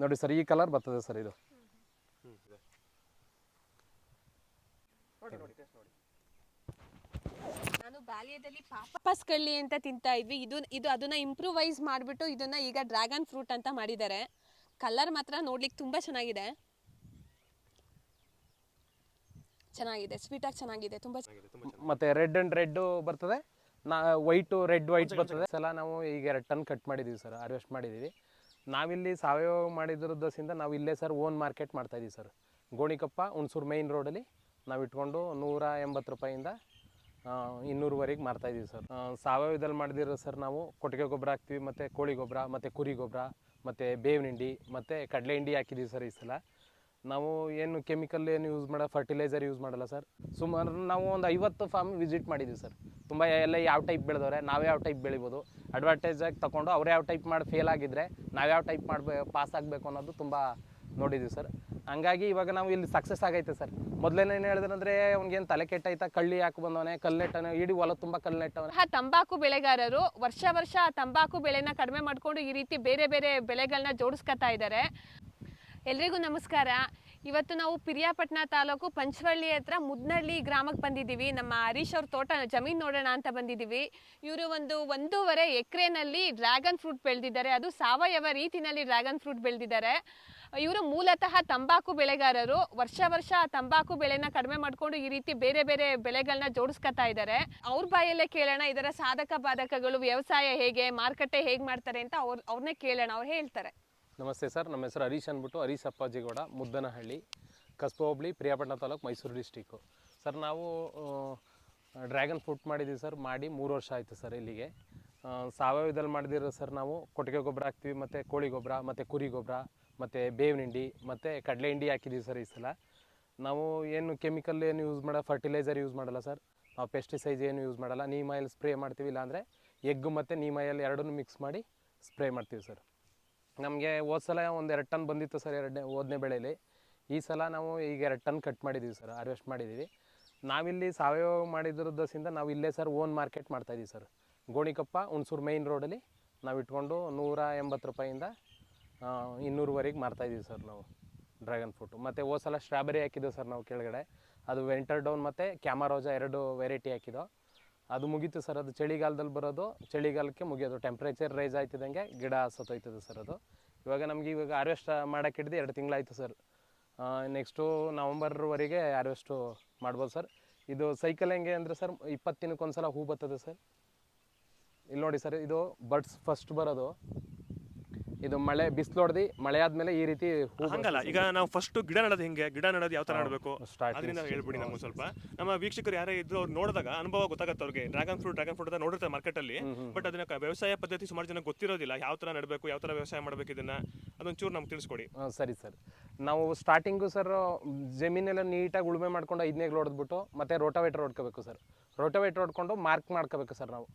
ನೋಡಿ ಸರ್ ಈ ಕಲರ್ ಬರ್ತದೆ ಸರ್ ಇದು. ನೋಡಿ ನೋಡಿ ನಾನು ಬಾಲ್ಯದಲ್ಲಿ ಪಾಪಸ್ ಕಳ್ಳಿ ಅಂತ ತಿಂತಾ ಇದ್ವಿ. ಇದು ಇದು ಅದನ್ನ ಇಂಪ್ರೂವೈಸ್ ಮಾಡಿಬಿಟ್ಟು ಇದನ್ನ ಈಗ ಡ್ರ್ಯಾಗನ್ ಫ್ರೂಟ್ ಅಂತ ಮಾಡಿದ್ದಾರೆ. ಕಲರ್ ಮಾತ್ರ ನೋಡ್ಲಿಕ್ಕೆ ತುಂಬ ಚೆನ್ನಾಗಿದೆ. ಚೆನ್ನಾಗಿದೆ ಸ್ವೀಟಾಗಿ ಚೆನ್ನಾಗಿದೆ ತುಂಬ ಮತ್ತೆ ರೆಡ್ ಅಂಡ್ ರೆಡ್ ಬರ್ತದೆ. ನಾ ವೈಟು ರೆಡ್ ವೈಟ್ ಬರ್ತದೆ. ಸಲ ನಾವು ಈಗ ಎರಡು ಟನ್ ಕಟ್ ಮಾಡಿದ್ದೀವಿ ಸರ್ ಹಾರ್ವೆಸ್ಟ್ ಮಾಡಿದ್ದೀವಿ ನಾವಿಲ್ಲಿ ಸಾವಯವ ಮಾಡಿದ್ರದ್ದಸಿಂದ ನಾವು ಇಲ್ಲೇ ಸರ್ ಓನ್ ಮಾರ್ಕೆಟ್ ಮಾಡ್ತಾ ಇದೀವಿ ಸರ್. ಗೋಣಿಕೊಪ್ಪ, ಹುಣಸೂರು ಮೈನ್ ರೋಡಲ್ಲಿ ನಾವು ಇಟ್ಕೊಂಡು ನೂರ ಎಂಬತ್ತು ರೂಪಾಯಿಂದ ಇನ್ನೂರುವರೆಗೆ ಮಾರ್ತಾ ಇದೀವಿ ಸರ್. ಸಾವಯವದಲ್ಲಿ ಮಾಡಿದಿರೋ ಸರ್ ನಾವು ಕೊಟ್ಟಿಗೆ ಗೊಬ್ಬರ ಹಾಕ್ತೀವಿ, ಮತ್ತು ಕೋಳಿ ಗೊಬ್ಬರ, ಮತ್ತು ಕುರಿ ಗೊಬ್ಬರ, ಮತ್ತು ಬೇವಿನ ಹಿಂಡಿ, ಮತ್ತು ಕಡಲೆ ಹಿಂಡಿ ಹಾಕಿದ್ದೀವಿ ಸರ್ ಈ ಸಲ. ನಾವು ಏನು ಕೆಮಿಕಲ್ ಏನು ಯೂಸ್ ಮಾಡೋ ಫರ್ಟಿಲೈಸರ್ ಯೂಸ್ ಮಾಡಲ್ಲ ಸರ್. ಸುಮಾರು ನಾವು ಒಂದು ಐವತ್ತು ಫಾರ್ಮ್ ವಿಸಿಟ್ ಮಾಡಿದ್ದೀವಿ ಸರ್. ತುಂಬ ಎಲ್ಲ ಯಾವ ಟೈಪ್ ಬೆಳೆದವ್ರೆ, ನಾವು ಯಾವ ಟೈಪ್ ಬೆಳಿಬೋದು. ಅಡ್ವರ್ಟೈಸಾಗಿ ತಗೊಂಡು ಅವ್ರು ಯಾವ ಟೈಪ್ ಮಾಡಿ ಫೇಲ್ ಆಗಿದ್ರೆ ನಾವು ಯಾವ ಟೈಪ್ ಮಾಡಿ ಪಾಸ್ ಆಗಬೇಕು ಅನ್ನೋದು ತುಂಬ ನೋಡಿದ್ದೀವಿ ಸರ್ ಹಂಗಾಗಿ ಇವಾಗ ನಾವು ಇಲ್ಲಿ ಸಕ್ಸಸ್ ಆಗೈತೆ ಸರ್ ಮೊದಲೇನೇ ಏನು ಹೇಳಿದ್ರಂದ್ರೆ ಅವ್ನಿಗೇನು ತಲೆ ಕೆಟ್ಟೈತಾ ಕಳ್ಳಿ ಹಾಕಿ ಬಂದವನೇ? ಕಲ್ಲೆಟ್ಟವನೇ ಇಡೀ ಹೊಲ ತುಂಬ ಕಲ್ಲೆಟ್ಟವನೇ ಆ ತಂಬಾಕು ಬೆಳೆಗಾರರು ವರ್ಷ ವರ್ಷ ತಂಬಾಕು ಬೆಳೆನ ಕಡಿಮೆ ಮಾಡಿಕೊಂಡು ಈ ರೀತಿ ಬೇರೆ ಬೇರೆ ಬೆಳೆಗಳನ್ನ ಜೋಡಿಸ್ಕೊತಾ ಇದ್ದಾರೆ ಎಲ್ರಿಗೂ ನಮಸ್ಕಾರ. ಇವತ್ತು ನಾವು ಪಿರಿಯಾಪಟ್ಟಣ ತಾಲೂಕು ಪಂಚವಳ್ಳಿ ಹತ್ರ ಮುದ್ನಳ್ಳಿ ಗ್ರಾಮಕ್ಕೆ ಬಂದಿದ್ದೀವಿ. ನಮ್ಮ ಹರೀಶ್ ಅವ್ರ ತೋಟ ಜಮೀನು ನೋಡೋಣ ಅಂತ ಬಂದಿದ್ದೀವಿ. ಇವರು ಒಂದು ಒಂದೂವರೆ ಎಕರೆನಲ್ಲಿ ಡ್ರ್ಯಾಗನ್ ಫ್ರೂಟ್ ಬೆಳೆದಿದ್ದಾರೆ. ಅದು ಸಾವಯವ ರೀತಿನಲ್ಲಿ ಡ್ರ್ಯಾಗನ್ ಫ್ರೂಟ್ ಬೆಳೆದಿದ್ದಾರೆ. ಇವರು ಮೂಲತಃ ತಂಬಾಕು ಬೆಳೆಗಾರರು. ವರ್ಷ ವರ್ಷ ತಂಬಾಕು ಬೆಳೆನ ಕಡಿಮೆ ಮಾಡಿಕೊಂಡು ಈ ರೀತಿ ಬೇರೆ ಬೇರೆ ಬೆಳೆಗಳನ್ನ ಜೋಡಿಸ್ಕೊತಾ ಇದ್ದಾರೆ. ಅವ್ರ ಬಾಯಲ್ಲೇ ಕೇಳೋಣ, ಇದರ ಸಾಧಕ ಬಾಧಕಗಳು, ವ್ಯವಸಾಯ ಹೇಗೆ, ಮಾರುಕಟ್ಟೆ ಹೇಗೆ ಮಾಡ್ತಾರೆ ಅಂತ ಅವ್ರು ಅವ್ರನ್ನೇ ಕೇಳೋಣ. ಅವ್ರು ಹೇಳ್ತಾರೆ. ನಮಸ್ತೆ ಸರ್, ನಮ್ಮ ಹೆಸರು ಹರೀಶ್ ಅಂದ್ಬಿಟ್ಟು ಹರೀಶ್ ಅಪ್ಪಾಜಿಗೌಡ, ಮುದ್ದನಹಳ್ಳಿ, ಕಸ್ಬ ಹೋಬಳಿ, ಪ್ರಿಯಾಪಟ್ಟಣ ತಾಲೂಕು ಮೈಸೂರು ಡಿಸ್ಟಿಕ್ಕು. ಸರ್, ನಾವು ಡ್ರ್ಯಾಗನ್ ಫ್ರೂಟ್ ಮಾಡಿದ್ದೀವಿ ಸರ್, ಮಾಡಿ ಮೂರು ವರ್ಷ ಆಯಿತು ಸರ್ ಇಲ್ಲಿಗೆ. ಸಾವಯವದಲ್ಲಿ ಮಾಡಿದಿರೋ ಸರ್ ನಾವು ಕೊಟ್ಟಿಗೆ ಗೊಬ್ಬರ ಹಾಕ್ತೀವಿ, ಮತ್ತು ಕೋಳಿ ಗೊಬ್ಬರ, ಮತ್ತು ಕುರಿ ಗೊಬ್ಬರ, ಮತ್ತು ಬೇವಿನ ಹಿಂಡಿ, ಮತ್ತು ಕಡಲೆ ಹಿಂಡಿ ಹಾಕಿದ್ದೀವಿ ಸರ್ ಈ ಸಲ. ನಾವು ಏನು ಕೆಮಿಕಲ್ ಏನು ಯೂಸ್ ಮಾಡೋ ಫರ್ಟಿಲೈಸರ್ ಯೂಸ್ ಮಾಡಲ್ಲ ಸರ್. ನಾವು ಪೆಸ್ಟಿಸೈಡ್ಸ್ ಏನು ಯೂಸ್ ಮಾಡಲ್ಲ. ನೀಮ್ ಆಯಿಲ್ ಸ್ಪ್ರೇ ಮಾಡ್ತೀವಿ, ಇಲ್ಲಾಂದರೆ ಎಗ್ ಮತ್ತು ನೀಮ್ ಆಯಿಲ್ ಎರಡನ್ನೂ ಮಿಕ್ಸ್ ಮಾಡಿ ಸ್ಪ್ರೇ ಮಾಡ್ತೀವಿ ಸರ್. ನಮಗೆ ಹೋದ ಸಲ ಒಂದು ಎರಡು ಟನ್ ಬಂದಿತ್ತು ಸರ್ ಎರಡನೇ ಹೋದನೇ ಬೆಳೆಯಲ್ಲಿ. ಈ ಸಲ ನಾವು ಈಗ ಎರಡು ಟನ್ ಕಟ್ ಮಾಡಿದ್ದೀವಿ ಸರ್ ಹಾರ್ವೆಸ್ಟ್ ಮಾಡಿದ್ದೀವಿ ನಾವಿಲ್ಲಿ ಸಾವಯವ ಮಾಡಿದ್ರದ್ದಸಿಂದ ನಾವು ಇಲ್ಲೇ ಸರ್ ಓನ್ ಮಾರ್ಕೆಟ್ ಮಾಡ್ತಾಯಿದ್ದೀವಿ ಸರ್. ಗೋಣಿಕೊಪ್ಪ ಹುಣಸೂರು ಮೈನ್ ರೋಡಲ್ಲಿ ನಾವು ಇಟ್ಕೊಂಡು ನೂರ ಎಂಬತ್ತು ರೂಪಾಯಿಂದ ಇನ್ನೂರುವರೆಗೆ ಮಾರ್ತಾಯಿದ್ದೀವಿ ಸರ್ ನಾವು ಡ್ರ್ಯಾಗನ್ ಫ್ರೂಟು ಮತ್ತು ಹೋದ ಸಲ ಸ್ಟ್ರಾಬೆರಿ ಹಾಕಿದ್ದೆವು ಸರ್ ನಾವು ಕೆಳಗಡೆ. ಅದು ವೆಂಟರ್ ಡೌನ್ ಮತ್ತು ಕ್ಯಾಮರೋಜಾ ಎರಡು ವೆರೈಟಿ ಹಾಕಿದ್ದೋ ಅದು ಮುಗೀತು ಸರ್, ಅದು ಚಳಿಗಾಲದಲ್ಲಿ ಬರೋದು. ಚಳಿಗಾಲಕ್ಕೆ ಮುಗಿಯೋದು. ಟೆಂಪ್ರೇಚರ್ ರೈಸ್ ಆಯ್ತಿದ್ದಂಗೆ ಗಿಡ ಸತ್ತೋಯ್ತದೆ ಸರ್ ಅದು. ಇವಾಗ ನಮಗೆ ಇವಾಗ ಹಾರ್ವೆಸ್ಟ್ ಮಾಡೋಕೆ ಹಿಡ್ದು ಎರಡು ತಿಂಗಳಾಯ್ತು ಸರ್. ನೆಕ್ಸ್ಟು ನವಂಬರ್ವರೆಗೆ ಹಾರ್ವೆಸ್ಟು ಮಾಡ್ಬೋದು ಸರ್. ಇದು ಸೈಕಲ್ ಹೆಂಗೆ ಅಂದರೆ ಸರ್, ಇಪ್ಪತ್ತು ದಿನಕ್ಕೊಂದ್ಸಲ ಹೂ ಬರ್ತದೆ ಸರ್. ಇಲ್ಲಿ ನೋಡಿ ಸರ್, ಇದು ಬರ್ಡ್ಸ್ ಫಸ್ಟ್ ಬರೋದು. ಇದು ಮಳೆ ಬಿಸಿಲು ಹೊಡೆದು ಮಳೆ ಆದಮೇಲೆ ಈ ರೀತಿ ಹೂ ಹಂಗಲ್ಲ ಈಗ ನಾವು ಫಸ್ಟ್ ಗಿಡ ನೆಡೋದು ಹೆಂಗೆ? ಗಿಡ ನೆಡೋದು ಯಾವ ತರ ನೆಡಬೇಕು? starting ಅದರಿಂದ ಹೇಳ್ಬಿಡಿ ನಮ್ಗೆ ಸ್ವಲ್ಪ. ನಮ್ಮ ವೀಕ್ಷಕರು ಯಾರೇ ಇದ್ರು ಅವ್ರು ನೋಡಿದಾಗ ಅನುಭವ ಗೊತ್ತಾಗತ್ತೆ ಅವ್ರಿಗೆ. ಡ್ರ್ಯಾಗನ್ ಫ್ರೂಟ್ ಡ್ರಾಗನ್ ಫ್ರೂಟ್ ಅಂತ ನೋಡಿರ್ತಾರೆ ಮಾರ್ಕೆಟ್ ಅಲ್ಲಿ. ಬಟ್ ಅದನ್ನ ಕ- ವ್ಯವಸಾಯ ಪದ್ಧತಿ ಸುಮಾರು ಜನ ಗೊತ್ತಿರೋದಿಲ್ಲ. ಯಾವ ತರ ನೆಡಬೇಕು ಯಾವ ತರ ವ್ಯವಸಾಯ ಮಾಡ್ಬೇಕು ಇದನ್ನ? ಅದೊಂಚೂರು ನಮ್ಗೆ ತಿಳಿಸ್ಕೊಡಿ. ಸರಿ ಸರ್. ನಾವು ಸ್ಟಾರ್ಟಿಂಗು ಸರ್ ಜಮೀನೆಲ್ಲ ನೀಟಾಗಿ ಉಳುಮೆ ಮಾಡ್ಕೊಂಡು ಐದನೇ ಹೊಡೆದ್ಬಿಟ್ಟು ಮತ್ತೆ ರೋಟವೇಟರ್ ಹೊಡ್ಕೋಬೇಕು ಸರ್. ರೋಟವೇಟರ್ ಹೊಡ್ಕೊಂಡು ಮಾರ್ಕ್ ಮಾಡ್ಕೋಬೇಕು ಸರ್ ನಾವು.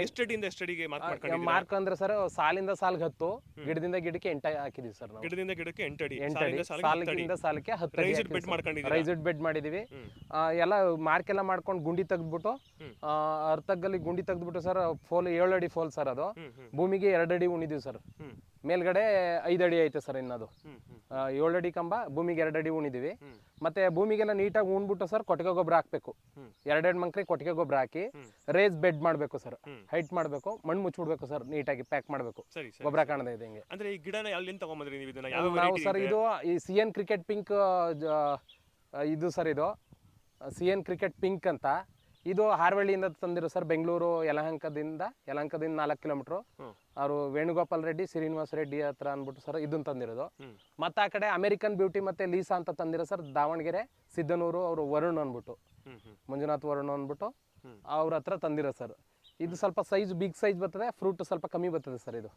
ಎಷ್ಟಡಿಯಿಂದ ಎಷ್ಟಡಿಗೆ ಮಾರ್ಕ್ ಮಾರ್ಕ್ ಅಂದ್ರೆ ಸರ್ ಸಾಲಿಂದ ಸಾಲ್ಗೆ ಹತ್ತು ಗಿಡದಿಂದ ಗಿಡಕ್ಕೆ ಎಂಟ ಹಾಕಿದೀವಿ ಸರ್ ನಾವು. ಗಿಡದಿಂದ ಗಿಡಕ್ಕೆ ಎಂಟಡಿ ಸಾಲಿಗಿಂದ ಸಾಲಕ್ಕೆ ಹತ್ತು ಅಡಿ. ರೈಸ್ಡ್ ಬೆಡ್ ಮಾಡ್ಕೊಂಡಿದ್ದೀರಾ? ರೈಸ್ಡ್ ಬೆಡ್ ಮಾಡಿದೀವಿ. ಆ, ಎಲ್ಲ ಮಾರ್ಕ್ ಎಲ್ಲ ಮಾಡ್ಕೊಂಡು ಗುಂಡಿ ತೆಗ್ದ್ಬಿಟ್ಟು ಅರ್ಥಗಲ್ಲಿ ಗುಂಡಿ ತೆಗ್ದ್ಬಿಟ್ಟು ಸರ್ ಫೋಲ್ ಏಳು ಅಡಿ ಫೋಲ್ ಸರ್ ಅದು. ಹ್ಮ್ ಹ್ಮ್. ಭೂಮಿಗೆ ಎರಡು ಅಡಿ ಉಣಿದೀವಿ ಸರ್. ಹ್ಮ್. ಮೇಲ್ಗಡೆ ಐದು ಅಡಿ ಐತೆ ಸರ್ ಇನ್ನದು. ಹ್ಮ್ ಹ್ಮ್. ಆ, ಏಳು ಅಡಿ ಕಂಬ ಭೂಮಿಗೆ ಎರಡಡಿ ಅಡಿ ಉಣಿದೀವಿ ಮತ್ತೆ ಭೂಮಿಗೆಲ್ಲ ನೀಟಾಗಿ ಉಣ್ಬಿಟ್ಟು ಸರ್ ಕೊಟ್ಟಿಗೆ ಗೊಬ್ಬರ ಹಾಕ್ಬೇಕು. ಎರಡೆರಡು ಮಂಕ್ರಿ ಕೊಟ್ಟಿಗೆ ಗೊಬ್ಬರ ಹಾಕಿ ರೇಸ್ ಬೆಡ್ ಮಾಡಬೇಕು ಸರ್. ಹೈಟ್ ಮಾಡಬೇಕು ಮಣ್ಣು ಮುಚ್ಚಿಬಿಡ್ಬೇಕು ಸರ್ ನೀಟಾಗಿ ಪ್ಯಾಕ್ ಮಾಡಬೇಕು. ಗೊಬ್ಬರ ಕಾಣದೇ ಇದೆ ಹಿಂಗೆ. ಅಂದ್ರೆ ಈ ಗಿಡನ ತಗೊಂಬಂದ್ರಿ ನೀವು ಇದನ್ನ? ಯಾವ ನಾವು ಸರ್ ಇದು? ಈ ಸಿ ಎನ್ ಕ್ರಿಕೆಟ್ ಪಿಂಕ್ ಇದು ಸರ್ ಇದು. ಸಿ ಎನ್ ಕ್ರಿಕೆಟ್ ಪಿಂಕ್ ಅಂತ. ಇದು ಹಾರ್ವಳ್ಳಿಯಿಂದ ತಂದಿರೋ ಸರ್ ಬೆಂಗಳೂರು ಯಲಹಂಕದಿಂದ ಯಲಹಂಕದಿಂದ ನಾಲ್ಕು ಕಿಲೋಮೀಟ್ರು. ಅವರು ವೇಣುಗೋಪಾಲ್ ರೆಡ್ಡಿ ಶ್ರೀನಿವಾಸ್ ರೆಡ್ಡಿ ಹತ್ರ ಅಂದ್ಬಿಟ್ಟು ಸರ್ ಇದನ್ನ ತಂದಿರೋದು. ಮತ್ತೆ ಆ ಕಡೆ ಅಮೆರಿಕನ್ ಬ್ಯೂಟಿ ಮತ್ತೆ ಲೀಸಾ ಅಂತ ತಂದಿರೋ ಸರ್ ದಾವಣಗೆರೆ ಸಿದ್ದನೂರು ಅವರು ವರುಣ್ ಅಂದ್ಬಿಟ್ಟು. ಮಂಜುನಾಥ್ ವರುಣ್ ಅಂದ್ಬಿಟ್ಟು. ಅವ್ರ ಹತ್ರ ತಂದಿರೋ ಸರ್. ಇದು ಸ್ವಲ್ಪ ಸೈಜ್ ಬಿಗ್ ಸೈಜ್ ಬರ್ತದೆ ಫ್ರೂಟ್ ಸ್ವಲ್ಪ ಕಮ್ಮಿ ಬರ್ತದೆ ಸರ್ ಇದು.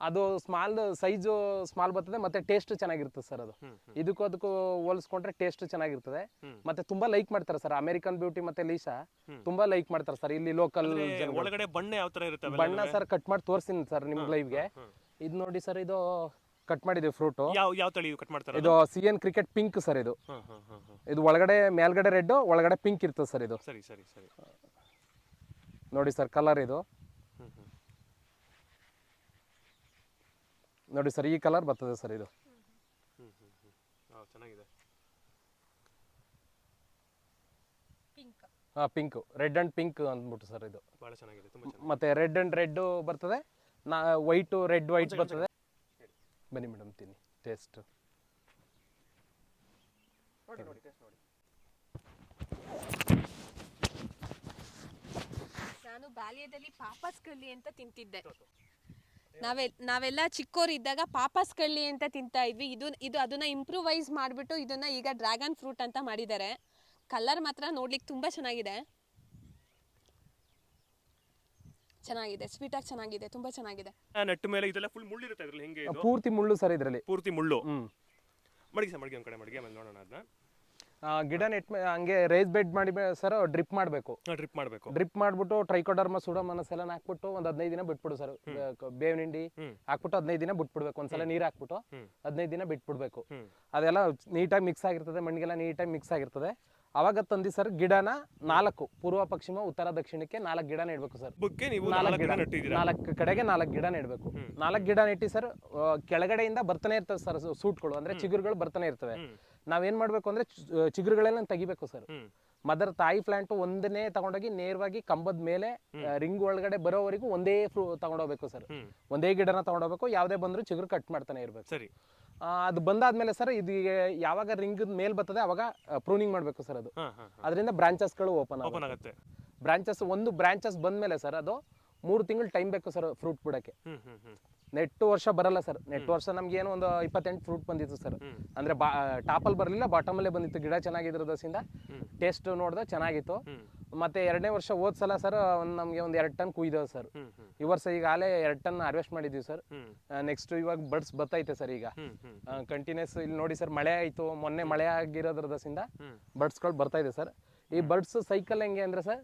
ಅದು ಸ್ಮಾಲ್ ಸೈಜು ಸ್ಮಾಲ್ ಬರ್ತದೆ ಮತ್ತೆ ಟೇಸ್ಟ್ ಚೆನ್ನಾಗಿರ್ತದೆ ಸರ್ ಅದು. ಇದಕ್ಕೂ ಅದಕ್ಕೂ ಹೋಲಿಸ್ಕೊಂಡ್ರೆ ಟೇಸ್ಟ್ ಚೆನ್ನಾಗಿರ್ತದೆ. ಮತ್ತೆ ತುಂಬಾ ಲೈಕ್ ಮಾಡ್ತಾರೆ ಸರ್ ಅಮೆರಿಕನ್ ಬ್ಯೂಟಿ ಮತ್ತೆ ಲೀಸಾ ತುಂಬಾ ಲೈಕ್ ಮಾಡ್ತಾರೆ ಸರ್ ಇಲ್ಲಿ ಲೋಕಲ್ ಒಳಗಡೆ ಬಣ್ಣ ಯಾವ ತರ ಇರುತ್ತೆ ಬಣ್ಣ ಸರ್ ಕಟ್ ಮಾಡಿ ತೋರಿಸ್ತೀನಿ ಸರ್ ನಿಮ್ ಲೈವ್ಗೆ ಗೆ. ಇದು ನೋಡಿ ಸರ್ ಇದು ಕಟ್ ಮಾಡಿದೀವಿ ಫ್ರೂಟ್ ಯಾವ ಯಾವ ತಳಿ ಕಟ್ ಮಾಡ್ತಾರೆ ಇದು C N cricket pink sir ಇದು ಇದು ಒಳಗಡೆ ಮೇಲ್ಗಡೆ ರೆಡ್ ಒಳಗಡೆ ಪಿಂಕ್ ಇರ್ತದೆ ಸರ್ ಇದು. ಸರಿ ಸರಿ ಸರಿ. ನೋಡಿ ಸರ್ ಕಲರ್ ಇದು ಹ್ಮ್ ಹ್ಮ್ ನೋಡಿ ಸರ್ ಈ ಕಲರ್ ಬರ್ತದೆ ಸರ್ ಇದು. ಚೆನ್ನಾಗಿದೆ. ಪಿಂಕ್ ಹಾಂ ಪಿಂಕ್ ರೆಡ್ ಆ್ಯಂಡ್ ಪಿಂಕ್ ಅಂದ್ಬಿಟ್ಟು ಸರ್ ಇದು. ಬಹಳ ಚೆನ್ನಾಗಿದೆ ತುಂಬಾ ಚೆನ್ನಾಗಿದೆ. ಮತ್ತೆ ರೆಡ್ ಆ್ಯಂಡ್ ರೆಡ್ ಬರ್ತದೆ. ನಾ ವೈಟು ರೆಡ್ ವೈಟ್ ಬರ್ತದೆ. ಬನ್ನಿ ಮೇಡಮ್ ತಿನ್ನಿ. ಟೇಸ್ಟ್ ನೋಡಿ ನೋಡಿ ಟೇಸ್ಟ್ ನೋಡಿ. ನಾನು ಬಾಲ್ಯದಲ್ಲಿ ಪಾಪಸ್ ಕಲ್ಲಿ ಅಂತ ತಿಂತಿದ್ದೆ. ನಾವೆ ನಾವೆಲ್ಲ ಚಿಕ್ಕೋರಿದ್ದಾಗ ಪಾಪಸ್ ಕಳ್ಳಿ ಅಂತ ತಿಂತಾ ಇದ್ವಿ. ಇದು ಇದು ಅದನ್ನ ಇಂಪ್ರೂವೈಸ್ ಮಾಡಿಬಿಟ್ಟು ಇದನ್ನ ಈಗ ಡ್ರ್ಯಾಗನ್ ಫ್ರೂಟ್ ಅಂತ ಮಾಡಿದ್ದಾರೆ. ಕಲರ್ ಮಾತ್ರ ನೋಡ್ಲಿಕ್ಕೆ ತುಂಬಾ ಚೆನ್ನಾಗಿದೆ. ಚೆನ್ನಾಗಿದೆ ಸ್ವೀಟಾಗಿ ಚೆನ್ನಾಗಿದೆ ತುಂಬಾ ಚೆನ್ನಾಗಿದೆ. ಆ ನೆಟ್ ಮೇಲೆ ಇದೆಲ್ಲ ಫುಲ್ ಮುಳ್ಳು ಇರುತ್ತೆ ಇದರಲ್ಲಿ. ಹೆಂಗೆ ಇದು? ಪೂರ್ತಿ ಮುಳ್ಳು ಸರ್ ಇದರಲ್ಲಿ. ಪೂರ್ತಿ ಮುಳ್ಳು? ಹ್ಞೂ ಮಡಗಿ ಸರ್ ಮಡಗಿ ಒಂದ್ ಕಡೆ ಮಡಗಿ ಆಮೇಲೆ ನೋಡೋಣ ಅದನ್ನ ಗಿಡ ನೆಟ್ ಹಂಗೆ ರೇಸ್ ಬೆಡ್ ಮಾಡಿ ಸರ್ ಡ್ರಿಪ್ ಮಾಡಬೇಕು. ಡ್ರಿಪ್ ಮಾಡಬೇಕು. ಡ್ರಿಪ್ ಮಾಡ್ಬಿಟ್ಟು ಟ್ರೈಕೋಡರ್ಮ ಮನಸ್ ಎಲ್ಲ ಹಾಕ್ಬಿಟ್ಟು ಒಂದು ಹದಿನೈದು ದಿನ ಬಿಟ್ಬಿಡು ಸರ್ ಬೇವಿನ ಹಿಂಡಿ ಹ್ಮ್. ಹಾಕ್ಬಿಟ್ಟು ಹದಿನೈದು ದಿನ ಬಿಟ್ಬಿಡ್ಬೇಕು. ಒಂದ್ಸಲ ನೀರು ಹಾಕ್ಬಿಟ್ಟು. ಹದಿನೈದು ದಿನ ಬಿಟ್ಬಿಡ್ಬೇಕು. ಅದೆಲ್ಲ ನೀಟಾಗಿ ಮಿಕ್ಸ್ ಆಗಿರ್ತದೆ ಮಣ್ಣಿಗೆಲ್ಲ ನೀಟಾಗಿ ಮಿಕ್ಸ್ ಆಗಿರ್ತದೆ. ಅವಾಗ ತಂದಿ ಸರ್ ಗಿಡನ ನಾಲ್ಕು ಪೂರ್ವ ಪಶ್ಚಿಮ ಉತ್ತರ ದಕ್ಷಿಣಕ್ಕೆ ನಾಲ್ಕು ಗಿಡ ನೆಡ್ಬೇಕು ಸರ್. ನೀವು ನಾಲ್ಕು ಗಿಡ. ನೆಟ್ಟಿದ್ದೀರಾ? ನಾಲ್ಕು ಕಡೆಗೆ ನಾಲ್ಕು ಗಿಡ ನೆಡ್ಬೇಕು ನಾಲ್ಕು ಗಿಡ ನೆಟ್ಟಿ ಸರ್ ಕೆಳಗಡೆಯಿಂದ ಬರ್ತಾನೆ ಇರ್ತವೆ ಸರ್ ಸೂಟ್ಗಳು. ಅಂದ್ರೆ ಚಿಗುರುಗಳು ಬರ್ತಾನೆ ಇರ್ತವೆ. ನಾವೇನ್ ಮಾಡ್ಬೇಕು ಅಂದ್ರೆ ಚಿ- ಚಿಗುರುಗಳೆಲ್ಲ ತೆಗಿಬೇಕು ಸರ್. ಮದರ್ ತಾಯಿ ಪ್ಲಾಂಟ್ ಒಂದನೇ ತಗೊಂಡೋಗಿ ನೇರವಾಗಿ ಕಂಬದ ಮೇಲೆ ರಿಂಗ್ ಒಳಗಡೆ ಬರೋವರೆಗೂ ಒಂದೇ ಫ್ರೂ ತಗೊಂಡೋಗ್ಬೇಕು ಸರ್ ಒಂದೇ ಗಿಡನ ತಗೊಂಡೋಗ್ಬೇಕು ಯಾವುದೇ ಬಂದ್ರು ಚಿಗುರು ಕಟ್ ಮಾಡ್ತಾನೆ ಇರ್ಬೇಕು. ಸರಿ. ಅದು ಬಂದಾದ್ಮೇಲೆ ಸರ್ ಇದು ಯಾವಾಗ ರಿಂಗ್ ಮೇಲ್ ಬರ್ತದೆ ಅವಾಗ ಪ್ರೂನಿಂಗ್ ಮಾಡಬೇಕು ಸರ್ ಅದು. ಅದರಿಂದ ಬ್ರಾಂಚಸ್ಗಳು ಓಪನ್ ಓಪನ್ ಆಗುತ್ತೆ. ಬ್ರಾಂಚಸ್ ಒಂದು ಬ್ರಾಂಚಸ್ ಬಂದ್ಮೇಲೆ ಸರ್ ಅದು ಮೂರು ತಿಂಗಳು ಟೈಮ್ ಬೇಕು ಸರ್ ಫ್ರೂಟ್ ಬಿಡಕ್ಕೆ. ನೆಟ್ ವರ್ಷ ಬರಲ್ಲ ಸರ್. ನೆಟ್ ವರ್ಷ ನಮ್ಗೆ ಏನೋ ಒಂದು ಇಪ್ಪತ್ತೆಂಟು ಫ್ರೂಟ್ ಬಂದಿತ್ತು ಸರ್. ಅಂದ್ರೆ ಬಾ ಟಾಪಲ್ಲಿ ಬರಲಿಲ್ಲ ಬಾಟಮಲ್ಲೇ ಬಂದಿತ್ತು. ಗಿಡ ಚೆನ್ನಾಗಿದ್ರ ದಸಿಂದ ಟೇಸ್ಟ್ ನೋಡಿದ ಚೆನ್ನಾಗಿತ್ತು. ಮತ್ತೆ ಎರಡನೇ ವರ್ಷ ಹೋದ್ ಸಲ ಸರ್ ಒಂದ್ ನಮ್ಗೆ ಒಂದು ಎರಡು ಟನ್ ಕುಯ್ದವ ಸರ್. ಈ ವರ್ಷ ಈಗಾಗಲೇ ಎರಡು ಟನ್ ಹಾರ್ವೆಸ್ಟ್ ಮಾಡಿದ್ವಿ ಸರ್. ನೆಕ್ಸ್ಟ್ ಇವಾಗ ಬರ್ಡ್ಸ್ ಬತ್ತೈತೆ ಸರ್ ಈಗ. ಕಂಟಿನ್ಯೂಸ್ ಇಲ್ಲಿ ನೋಡಿ ಸರ್ ಮಳೆ ಆಯ್ತು. ಮೊನ್ನೆ ಮಳೆ ಆಗಿರೋದ್ರದಿಂದ ಬರ್ಡ್ಸ್ಗಳು ಬರ್ತಾ ಇದೆ ಸರ್. ಈ ಬರ್ಡ್ಸ್ ಸೈಕಲ್ ಹೆಂಗೆ ಅಂದ್ರೆ ಸರ್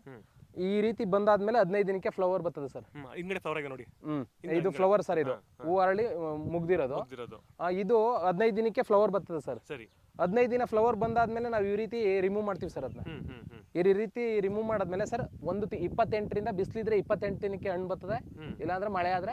ಈ ರೀತಿ ಬಂದಾದ್ಮೇಲೆ ಹದಿನೈದು ದಿನಕ್ಕೆ ಫ್ಲವರ್ ಬರ್ತದೆ ಸರ್. ಹ್ಮ್ ಫ್ಲವರ್ ನೋಡಿ. ಹ್ಮ್ ಇದು ಫ್ಲವರ್ ಸರ್ ಇದು. ಹೂ ಅರಳಿ ಮುಗ್ದಿರೋದು. ಹೋಗ್ತಿರೋದು ಆ, ಇದು ಹದಿನೈದು ದಿನಕ್ಕೆ ಫ್ಲವರ್ ಬರ್ತದೆ ಸರ್. ಸರಿ. ಹದಿನೈದು ದಿನ ಫ್ಲವರ್ ಬಂದಾದ್ಮೇಲೆ ನಾವು ಈ ರೀತಿ ರಿಮೂವ್ ಮಾಡ್ತೀವಿ ಸರ್ ಅದನ್ನ. ಹ್ಮ್ ಹ್ಮ್ ಹ್ಮ್. ಈ ರೀತಿ ರಿಮೂವ್ ಮಾಡಾದ್ಮೇಲೆ ಸರ್ ಒಂದು ತಿ- ಇಪ್ಪತ್ತೆಂಟರಿಂದ ಬಿಸಿಲಿದ್ರೆ ಇಪ್ಪತ್ತೆಂಟು ದಿನಕ್ಕೆ ಹಣ್ಣು ಬರ್ತದೆ. ಇಲ್ಲಾಂದ್ರೆ ಮಳೆ ಆದ್ರೆ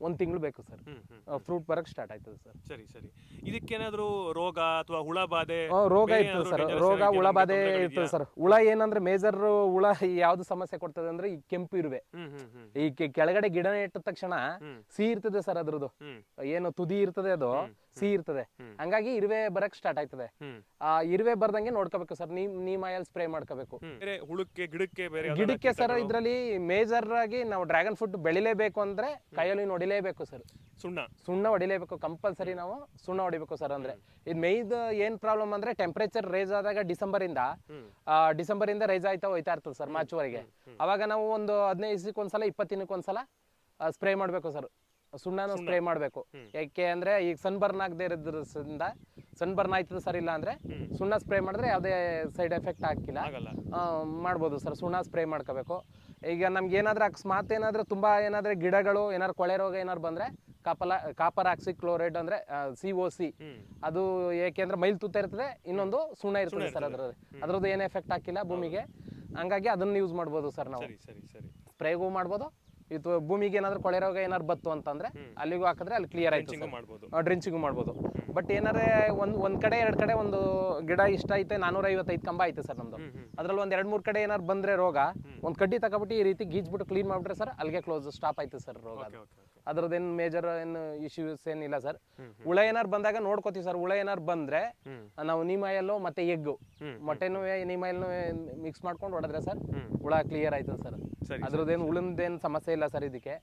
ಒಂದು ತಿಂಗಳು ಬೇಕು ಸರ್. ಹ್ಮ್ ಹ್ಮ್. ಫ್ರೂಟ್ ಬರಕ್ ಸ್ಟಾರ್ಟ್ ಆಯ್ತದೆ ಸರ್ ಸರಿ ಸರಿ. ಇದಕ್ಕೇನಾದ್ರೂ ರೋಗ ಅಥವಾ ಹುಳ ಬಾಧೆ ಆ, ರೋಗ ಬೇರೆ ಇರ್ತದೆ ಏನಾದ್ರೂ ಸರ್ dangerous ರೋಗ ಹುಳ ಬಾಧೆ? ಇರ್ತದೆ ಸರ್ ಹುಳ ಏನಂದ್ರೆ ಮೇಜರ್ ಹುಳ ಯಾವ್ದು ಸಮಸ್ಯೆ ಕೊಡ್ತದೆ ಅಂದ್ರೆ ಈ ಕೆಂಪು ಇರುವೆ. ಹ್ಮ್ ಹ್ಮ್ ಹ್ಮ್. ಈ ಕೆ- ಕೆಳಗಡೆ ಗಿಡ ಇಟ್ಟ ತಕ್ಷಣ ಹ್ಮ್. ಸಿಹಿ ಇರ್ತದೆ ಸರ್ ಅದ್ರದ್ದು. ಹ್ಮ್. ಏನು ತುದಿ ಇರ್ತದೆ ಅದು ಸಿಹಿ ಇರ್ತದೆ. ಹ್ಮ್. ಹಂಗಾಗಿ ಇರುವೆ ಬರಕ್ ಸ್ಟಾರ್ಟ್ ಆಯ್ತದೆ. ಹ್ಮ್. ಆ ಇರುವೆ ಬರ್ದಂಗೆ ನೋಡ್ಕೋಬೇಕು sir neem neem oil spray ಮಾಡ್ಕೋಬೇಕು. ಹ್ಮ್. ಬೇರೆ ಹುಳಕ್ಕೆ ಗಿಡಕ್ಕೆ ಬೇರೆ ಗಿಡಕ್ಕೆ ಸರ್ ಕೀಟಗಳು? ಇದ್ರಲ್ಲಿ ಮೇಜರ್ ಆಗಿ ನಾವು ಡ್ರ್ಯಾಗನ್ ಫ್ರೂಟ್ ಬೆಳಿಲೇಬೇಕು ಅಂದ್ರೆ ಕೈಯಲ್ಲಿ ನೋಡಿಲೇಬೇಕು ಸರ್ ಸುಣ್ಣ. ಸುಣ್ಣ ಹೊಡಿಲೇಬೇಕು ಕಂಪಲ್ಸರಿ ನಾವು ಸುಣ್ಣ ಹೊಡಿಬೇಕು ಸರ್ ಅಂದ್ರೆ. ಇದು ಮೇಯ್ದ್ ಏನ್ ಪ್ರಾಬ್ಲಮ್ ಅಂದ್ರೆ ಟೆಂಪರೇಚರ್ ರೇಸ್ ಆದಾಗ ಡಿಸೆಂಬರ್ ಇಂದ ಡಿಸೆಂಬರ್ ಇಂದ ರೈಸ್ ಆಯ್ತಾ ಹೋಯ್ತಾ ಇರ್ತದೆ ಸರ್ ಮಾರ್ಚ್ವರೆಗೆ. ಅವಾಗ ನಾವು ಒಂದು ಹದಿನೈದು ದಿವಸಕ್ಕೆ ಒಂದ್ಸಲ ಇಪ್ಪತ್ತು ದಿನಕ್ಕೆ ಒಂದ್ಸಲ ಸ್ಪ್ರೇ ಮಾಡಬೇಕು ಸರ್. ಸುಣ್ಣನ ಸ್ಪ್ರೇ ಮಾಡಬೇಕು. ಯಾಕೆ ಅಂದ್ರೆ ಈಗ ಸನ್ ಬರ್ನ್ ಆಗದೆ ಇರೋದ್ರಿಂದ ಸನ್ ಬರ್ನ್ ಆಯ್ತದ ಸರ್ ಇಲ್ಲ ಅಂದ್ರೆ ಸುಣ್ಣ ಸ್ಪ್ರೇ ಮಾಡಿದ್ರೆ ಯಾವುದೇ ಸೈಡ್ ಎಫೆಕ್ಟ್ ಹಾಕಿಲ್ಲ. ಮಾಡ್ಬೋದು ಸರ್ ಸುಣ್ಣ ಸ್ಪ್ರೇ ಮಾಡ್ಕೋಬೇಕು. ಈಗ ನಮ್ಗೆ ಏನಾದ್ರೂ ಅಕಸ್ಮಾತ್ ಏನಾದ್ರೂ ತುಂಬಾ ಏನಾದ್ರೆ ಗಿಡಗಳು ಏನಾದ್ರು ಕೊಳೆ ರೋಗ ಏನಾದ್ರು ಬಂದ್ರೆ ಕಾಪಲ ಕಾಪರ್ ಆಕ್ಸಿ ಕ್ಲೋರೈಡ್ ಅಂದ್ರೆ ಸಿ ಒ ಸಿ ಅದು ಏಕೆಂದ್ರೆ ಮೈಲ್ ತುತ್ತ ಇರ್ತದೆ ಇನ್ನೊಂದು ಸುಣ್ಣ ಇರ್ತದೆ ಸರ್ ಅದ್ರ ಅದ್ರದ್ದು. ಏನು ಎಫೆಕ್ಟ್ ಹಾಕಿಲ್ಲ ಭೂಮಿಗೆ. ಹಂಗಾಗಿ ಅದನ್ನ ಯೂಸ್ ಮಾಡ್ಬೋದು ಸರ್ ನಾವು. ಸರಿ ಸರಿ ಸರಿ. ಸ್ಪ್ರೇಗೂ ಮಾಡ್ಬೋದು. ಇದು ಭೂಮಿಗೆ ಏನಾದ್ರು ಕೊಳೆ ರೋಗ ಏನಾದ್ರು ಬತ್ತು ಅಂತಂದ್ರೆ ಅಲ್ಲಿಗೂ ಹಾಕಿದ್ರೆ ಅಲ್ಲಿ ಕ್ಲಿಯರ್ ಆಯ್ತು ಡ್ರಿಂಚಿಂಗು ಮಾಡ್ಬೋದು. ಬಟ್ ಏನಾರೇ ಒಂದ್ ಒಂದ್ ಕಡೆ ಎರಡ್ ಕಡೆ ಒಂದು ಗಿಡ ಇಷ್ಟ ಐತೆ ನಾನೂರ ಐವತ್ತೈದು ಕಂಬ ಐತೆ ಸರ್ ನಮ್ದು. ಅದ್ರಲ್ಲಿ ಒಂದ್ ಎರಡ್ ಮೂರ್ ಕಡೆ ಏನಾದ್ರು ಬಂದ್ರೆ ರೋಗ ಒಂದ್ ಕಡ್ಡಿ ತಗೊಬಿಟ್ಟು ಈ ರೀತಿ ಗೀಜ್ಬಿಟ್ಟು ಕ್ಲೀನ್ ಮಾಡ್ಬಿಟ್ರೆ ಸರ್ ಅಲ್ಲಿಗೆ ಕ್ಲೋಸ್ ಸ್ಟಾಪ್ ಆಯ್ತು ಸರ್ ರೋಗ ಅದ್ರದ್ದೇನು ಮೇಜರ್ ಏನು ಇಶ್ಯೂಸ್ ಏನಿಲ್ಲ ಸರ್ ಹುಳ ಏನಾರು ಬಂದಾಗ ನೋಡ್ಕೋತೀವಿ ಸರ್ ಹುಳ ಏನಾರು ಬಂದ್ರೆ ನಾವು ನೀಮಾಯಲ್ಲು ಮತ್ತೆ ಎಗ್ಗು. ಮೊಟ್ಟೆನೂ ನೀಮಾಯಲ್ನು ಮಿಕ್ಸ್ ಮಾಡ್ಕೊಂಡು ಹೊಡೆದ್ರೆ ಸರ್ ಹುಳ ಕ್ಲಿಯರ್ ಆಯ್ತದೆ ಸರ್ ಅದ್ರದ್ದೇನು ಹುಳದೇನು ಸಮಸ್ಯೆ ಇಲ್ಲ ಸರ್ ಇದಕ್ಕೆ.